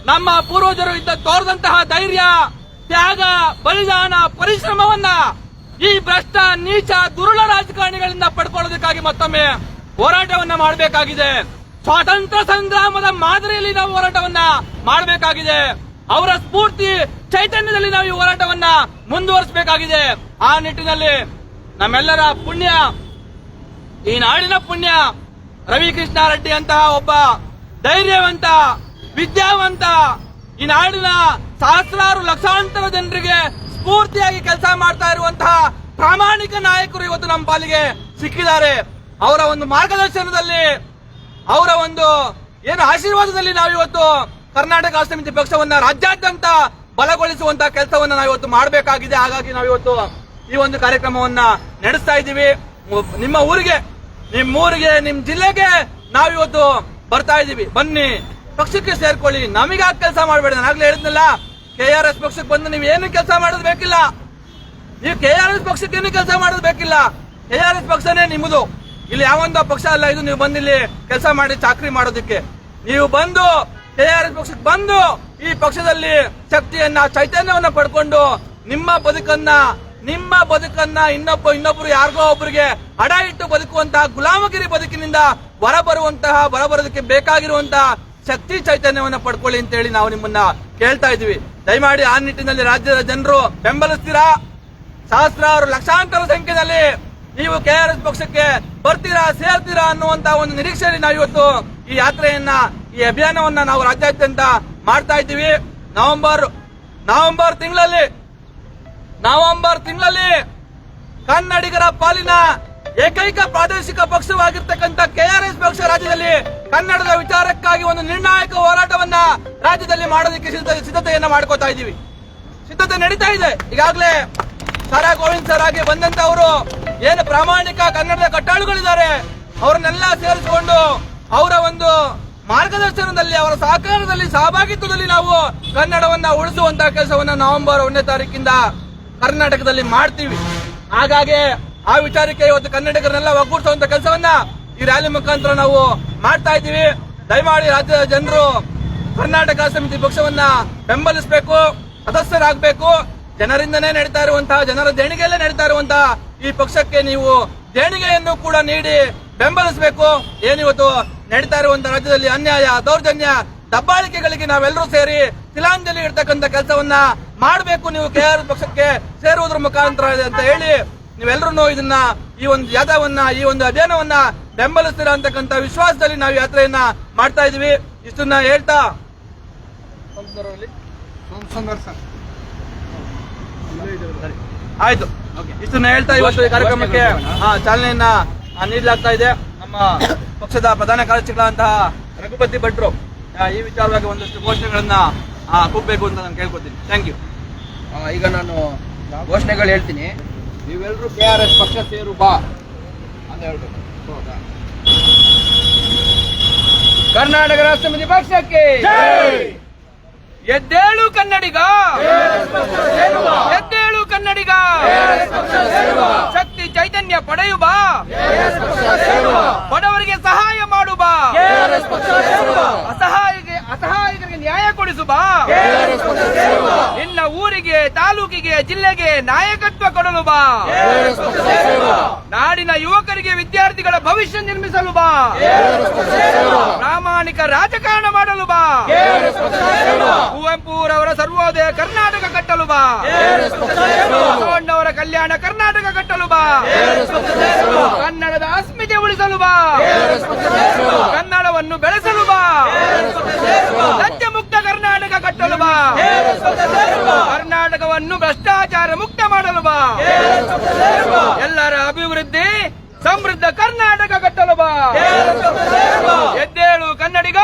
ನಮ್ಮ ಪೂರ್ವಜರು ಇದ್ದ ತೋರದಂತಹ ಧೈರ್ಯ ತ್ಯಾಗ, ಬಲಿದಾನ, ಪರಿಶ್ರಮವನ್ನ ಈ ಭ್ರಷ್ಟ, ನೀಚ, ದುರುಳ ರಾಜಕಾರಣಿಗಳಿಂದ ಪಡ್ಕೊಳ್ಳೋದಕ್ಕಾಗಿ ಮತ್ತೊಮ್ಮೆ ಹೋರಾಟವನ್ನ ಮಾಡಬೇಕಾಗಿದೆ. ಸ್ವಾತಂತ್ರ್ಯ ಸಂಗ್ರಾಮದ ಮಾದರಿಯಲ್ಲಿ ನಾವು ಹೋರಾಟವನ್ನ ಮಾಡಬೇಕಾಗಿದೆ. ಅವರ ಸ್ಫೂರ್ತಿ ಚೈತನ್ಯದಲ್ಲಿ ನಾವು ಈ ಹೋರಾಟವನ್ನ ಮುಂದುವರಿಸಬೇಕಾಗಿದೆ. ಆ ನಿಟ್ಟಿನಲ್ಲಿ ನಮ್ಮೆಲ್ಲರ ಪುಣ್ಯ, ಈ ನಾಡಿನ ಪುಣ್ಯ ರವಿ ರೆಡ್ಡಿ ಅಂತಹ ಒಬ್ಬ ಧೈರ್ಯವಂತ, ವಿದ್ಯಾವಂತ, ಈ ನಾಡಿನ ಸಹಸ್ರಾರು ಲಕ್ಷಾಂತರ ಜನರಿಗೆ ಸ್ಫೂರ್ತಿಯಾಗಿ ಕೆಲಸ ಮಾಡ್ತಾ ಇರುವಂತಹ ಪ್ರಾಮಾಣಿಕ ನಾಯಕರು ಇವತ್ತು ನಮ್ಮ ಪಾಲಿಗೆ ಸಿಕ್ಕಿದ್ದಾರೆ. ಅವರ ಒಂದು ಮಾರ್ಗದರ್ಶನದಲ್ಲಿ, ಅವರ ಒಂದು ಏನು ಆಶೀರ್ವಾದದಲ್ಲಿ ನಾವು ಇವತ್ತು ಕರ್ನಾಟಕ ಸಮಿತಿ ಪಕ್ಷವನ್ನ ರಾಜ್ಯಾದ್ಯಂತ ಬಲಗೊಳಿಸುವಂತಹ ಕೆಲಸವನ್ನ ನಾವು ಇವತ್ತು ಮಾಡಬೇಕಾಗಿದೆ. ಹಾಗಾಗಿ ನಾವು ಇವತ್ತು ಈ ಒಂದು ಕಾರ್ಯಕ್ರಮವನ್ನ ನಡೆಸ್ತಾ ಇದ್ದೀವಿ. ನಿಮ್ಮ ಊರಿಗೆ ನಿಮ್ಮ ಊರಿಗೆ ನಿಮ್ ಜಿಲ್ಲೆಗೆ ನಾವಿವತ್ತು ಬರ್ತಾ ಇದ್ದೀವಿ. ಬನ್ನಿ, ಪಕ್ಷಕ್ಕೆ ಸೇರ್ಕೊಳ್ಳಿ. ನಮಗಾಗ ಕೆಲಸ ಮಾಡಬೇಡ? ನಾನು ಹೇಳಿದ್ನಲ್ಲ ಕೆ ಆರ್ ಎಸ್ ಪಕ್ಷಕ್ಕೆ ಬಂದು ನೀವು ಏನು ಕೆಲಸ ಮಾಡೋದು ಬೇಕಿಲ್ಲ? ನೀವು ಕೆ ಆರ್ ಎಸ್ ಪಕ್ಷಕ್ಕೆ ಏನು ಕೆಲಸ ಮಾಡೋದು ಬೇಕಿಲ್ಲ? ಕೆ ಆರ್ ಎಸ್ ಪಕ್ಷನೇ ನಿಮ್ಮದು. ಇಲ್ಲಿ ಯಾವೊಂದು ಪಕ್ಷ ಅಲ್ಲ, ಇದು ನೀವು ಬಂದು ಇಲ್ಲಿ ಕೆಲಸ ಮಾಡಿ ಚಾಕ್ರಿ ಮಾಡೋದಕ್ಕೆ. ನೀವು ಬಂದು, ಕೆ ಆರ್ ಎಸ್ ಪಕ್ಷಕ್ಕೆ ಬಂದು ಈ ಪಕ್ಷದಲ್ಲಿ ಶಕ್ತಿಯನ್ನ, ಚೈತನ್ಯವನ್ನ ಪಡ್ಕೊಂಡು ನಿಮ್ಮ ಬದುಕನ್ನ ನಿಮ್ಮ ಬದುಕನ್ನ ಇನ್ನೊಬ್ಬ ಇನ್ನೊಬ್ರು ಯಾರಿಗೋ ಒಬ್ಬರಿಗೆ ಅಡ ಇಟ್ಟು ಬದುಕುವಂತಹ ಗುಲಾಮಗಿರಿ ಬದುಕಿನಿಂದ ಹೊರಬರುವಂತಹ ಹೊರಬರೋದಕ್ಕೆ ಬೇಕಾಗಿರುವಂತಹ ಶಕ್ತಿ ಚೈತನ್ಯವನ್ನ ಪಡ್ಕೊಳ್ಳಿ ಅಂತ ಹೇಳಿ ನಾವು ನಿಮ್ಮನ್ನ ಕೇಳ್ತಾ ಇದೀವಿ ದಯಮಾಡಿ ಆ ನಿಟ್ಟಿನಲ್ಲಿ ರಾಜ್ಯದ ಜನರು ಬೆಂಬಲಿಸ್ತೀರಾ? ಸಹಸ್ರಾರು ಲಕ್ಷಾಂತರ ಸಂಖ್ಯೆಯಲ್ಲಿ ನೀವು ಕೆಆರ್ಎಸ್ ಪಕ್ಷಕ್ಕೆ ಬರ್ತೀರಾ, ಸೇರ್ತೀರಾ ಅನ್ನುವಂತ ಒಂದು ನಿರೀಕ್ಷೆಯಲ್ಲಿ ನಾವು ಇವತ್ತು ಈ ಯಾತ್ರೆಯನ್ನ, ಈ ಅಭಿಯಾನವನ್ನ ನಾವು ರಾಜ್ಯಾದ್ಯಂತ ಮಾಡ್ತಾ ಇದ್ದೀವಿ. ನವೆಂಬರ್ ನವೆಂಬರ್ ತಿಂಗಳಲ್ಲಿ ನವೆಂಬರ್ ತಿಂಗಳಲ್ಲಿ ಕನ್ನಡಿಗರ ಪಾಲಿನ ಏಕೈಕ ಪ್ರಾದೇಶಿಕ ಪಕ್ಷವಾಗಿರ್ತಕ್ಕಂಥ ಕೆಆರ್ಎಸ್ ಪಕ್ಷ ರಾಜ್ಯದಲ್ಲಿ ಕನ್ನಡದ ವಿಚಾರಕ್ಕಾಗಿ ಒಂದು ನಿರ್ಣಾಯಕ ಹೋರಾಟವನ್ನ ರಾಜ್ಯದಲ್ಲಿ ಮಾಡೋದಕ್ಕೆ ಸಿದ್ಧ- ಸಿದ್ಧತೆಯನ್ನ ಮಾಡ್ಕೋತಾ ಇದ್ದೀವಿ. ಸಿದ್ಧತೆ ನಡೀತಾ ಇದೆ. ಈಗಾಗಲೇ ಸಾರಾ ಗೋವಿಂದ್ ಸರ್ ಆಗಿ ಬಂದಂತವರು ಏನು ಪ್ರಾಮಾಣಿಕ ಕನ್ನಡದ ಕಟ್ಟಾಳುಗಳಿದ್ದಾರೆ. ಅವರನ್ನೆಲ್ಲ ಸೇರಿಸಿಕೊಂಡು ಅವರ ಒಂದು ಮಾರ್ಗದರ್ಶನದಲ್ಲಿ, ಅವರ ಸಹಕಾರದಲ್ಲಿ, ಸಹಭಾಗಿತ್ವದಲ್ಲಿ ನಾವು ಕನ್ನಡವನ್ನ ಉಳಿಸುವಂತಹ ಕೆಲಸವನ್ನ ನವೆಂಬರ್ ಒಂದನೇ ತಾರೀಕಿಂದ ಕರ್ನಾಟಕದಲ್ಲಿ ಮಾಡ್ತೀವಿ. ಹಾಗಾಗಿ ಆ ವಿಚಾರಕ್ಕೆ ಇವತ್ತು ಕನ್ನಡಿಗರನ್ನೆಲ್ಲ ಒಗ್ಗೂಡಿಸುವಂತ ಕೆಲಸವನ್ನ ಈ ರ್ಯಾಲಿ ಮುಖಾಂತರ ನಾವು ಮಾಡ್ತಾ ಇದ್ದೀವಿ. ದಯಮಾಡಿ ರಾಜ್ಯದ ಜನರು ಕರ್ನಾಟಕ ಸಮಿತಿ ಪಕ್ಷವನ್ನ ಬೆಂಬಲಿಸಬೇಕು, ಸದಸ್ಯರಾಗಬೇಕು. ಜನರಿಂದನೇ ನಡೀತಾ ಇರುವಂತಹ, ಜನರ ದೇಣಿಗೆಯಲ್ಲೇ ನಡೀತಾ ಇರುವಂತಹ ಈ ಪಕ್ಷಕ್ಕೆ ನೀವು ದೇಣಿಗೆಯನ್ನು ಕೂಡ ನೀಡಿ ಬೆಂಬಲಿಸಬೇಕು. ಏನಿವತ್ತು ನಡೀತಾ ಇರುವಂತಹ ರಾಜ್ಯದಲ್ಲಿ ಅನ್ಯಾಯ, ದೌರ್ಜನ್ಯ, ದಬ್ಬಾಳಿಕೆಗಳಿಗೆ ನಾವೆಲ್ಲರೂ ಸೇರಿ ತಿಲಾಂಜಲಿ ಇಡ್ತಕ್ಕಂಥ ಕೆಲಸವನ್ನ ಮಾಡಬೇಕು. ನೀವು ಕೆಆರ್ ಪಕ್ಷಕ್ಕೆ ಸೇರುವುದರ ಮುಖಾಂತರ ಅಂತ ಹೇಳಿ ನೀವೆಲ್ಲರೂ ಇದನ್ನ, ಈ ಒಂದು ಯಾದವನ್ನ, ಈ ಒಂದು ಅಭಿಯಾನವನ್ನ ಬೆಂಬಲಿಸ್ತೀರ ಅಂತಕ್ಕಂಥ ವಿಶ್ವಾಸದಲ್ಲಿ ನಾವು ಯಾತ್ರೆಯನ್ನ ಮಾಡ್ತಾ ಇದೀವಿ. ಇಷ್ಟನ್ನ ಹೇಳ್ತಾ. ಆಯ್ತು. ಇಷ್ಟನ್ನ ಹೇಳ್ತಾ ಇವತ್ತು ಈ ಕಾರ್ಯಕ್ರಮಕ್ಕೆ ಚಾಲನೆಯನ್ನ ನೀಡಲಾಗ್ತಾ ಇದೆ. ನಮ್ಮ ಪಕ್ಷದ ಪ್ರಧಾನ ಕಾರ್ಯದರ್ಶಿಗಳಂತಹ ರಘುಪತಿ ಭಟ್ರು ಈ ವಿಚಾರವಾಗಿ ಒಂದಷ್ಟು ಘೋಷಣೆಗಳನ್ನ ಕೂಗ್ಬೇಕು ಅಂತ ನಾನು ಕೇಳ್ಕೊತೀನಿ. ಥ್ಯಾಂಕ್ ಯು ಈಗ ನಾನು ಘೋಷಣೆಗಳು ಹೇಳ್ತೀನಿ. ನೀವೆಲ್ಲರೂ ಕೆ ಆರ್ ಎಸ್ ಪಕ್ಷ ಸೇರು ಬಾ ಅಂತ ಹೇಳ್ಬೇಕು. ಕರ್ನಾಟಕ ರಾಷ್ಟ್ರ ಸಮಿತಿ ಪಕ್ಷಕ್ಕೆ ಎದ್ದೇಳು ಕನ್ನಡಿಗ! ಎದ್ದೇಳು ಕನ್ನಡಿಗ! ಶಕ್ತಿ ಚೈತನ್ಯ ಪಡೆಯು ಬಾ! ಬಡವರಿಗೆ ಸಹಾಯ ಮಾಡು ಬಾ! ಅಸಹಾಯಗೆ ಅಸಹಾಯಕರಿಗೆ ನ್ಯಾಯ ಕೊಡಿಸು ಬಾ. ನಿನ್ನ ಊರಿಗೆ, ತಾಲೂಕಿಗೆ, ಜಿಲ್ಲೆಗೆ ನಾಯಕತ್ವ ಕೊಡಲು ಬಾ. ನಾಡಿನ ಯುವಕರಿಗೆ ವಿದ್ಯಾರ್ಥಿಗಳ ಭವಿಷ್ಯ ನಿರ್ಮಿಸಲು ಬಾ. ಪ್ರಾಮಾಣಿಕ ರಾಜಕಾರಣ ಮಾಡಲು ಬಾ. ಕುವೆಂಪುರವರ ಸರ್ವೋದಯ ಕರ್ನಾಟಕ ಕಟ್ಟಲು ಬಾ. ಕಲ್ಯಾಣ ಕರ್ನಾಟಕ ಕಟ್ಟಲು ಬಾ. ಕನ್ನಡದ ಅಸ್ಮಿತೆ ಉಳಿಸಲು ಬಾ. ಕನ್ನಡವನ್ನು ಬೆಳೆಸಲು ಸತ್ಯ ಮುಕ್ತ ಕರ್ನಾಟಕ ಕಟ್ಟಲು ಬಾ ಕರ್ನಾಟಕವನ್ನು ಭ್ರಷ್ಟಾಚಾರ ಮುಕ್ತ ಮಾಡಲು ಬಾ ಎಲ್ಲರ ಅಭಿವೃದ್ಧಿ ಸಮೃದ್ಧ ಕರ್ನಾಟಕ ಕಟ್ಟಲು ಬಾ ಎದ್ದೇಳು ಕನ್ನಡಿಗ.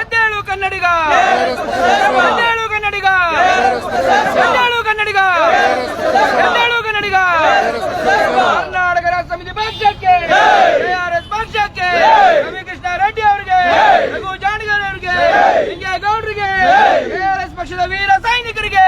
ಎದ್ದೇಳು ಕನ್ನಡಿಗ. ಎದ್ದೇಳು ಕನ್ನಡಿಗ. ಎದ್ದೇಳು ಕನ್ನಡಿಗ. ಎದ್ದೇಳು ಕನ್ನಡಿಗ. ಕರ್ನಾಟಕ ರಾಜ್ಯ ಸಮಿತಿ ಪಕ್ಷಕ್ಕೆ ರಘು ಜಾಣಗಾರರಿಗೆ ಗೌಡರಿಗೆ ಪಕ್ಷದ ವೀರ ಸೈನಿಕರಿಗೆ.